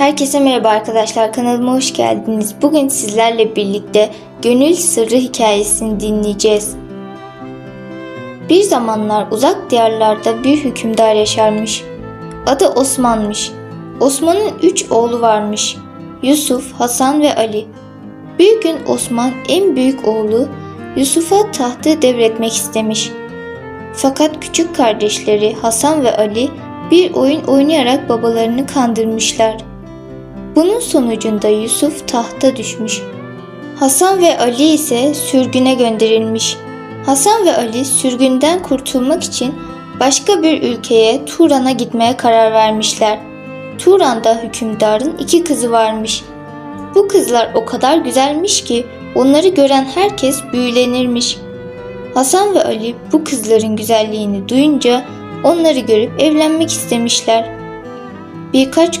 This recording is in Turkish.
Herkese merhaba arkadaşlar kanalıma hoş geldiniz. Bugün sizlerle birlikte Gönül Sırrı hikayesini dinleyeceğiz. Bir zamanlar uzak diyarlarda bir hükümdar yaşarmış. Adı Osman'mış. Osman'ın üç oğlu varmış. Yusuf, Hasan ve Ali. Bir gün Osman en büyük oğlu Yusuf'a tahtı devretmek istemiş. Fakat küçük kardeşleri Hasan ve Ali bir oyun oynayarak babalarını kandırmışlar. Bunun sonucunda Yusuf tahta düşmüş. Hasan ve Ali ise sürgüne gönderilmiş. Hasan ve Ali sürgünden kurtulmak için başka bir ülkeye Turan'a gitmeye karar vermişler. Turan'da hükümdarın iki kızı varmış. Bu kızlar o kadar güzelmiş ki onları gören herkes büyülenirmiş. Hasan ve Ali bu kızların güzelliğini duyunca onları görüp evlenmek istemişler. Birkaç gün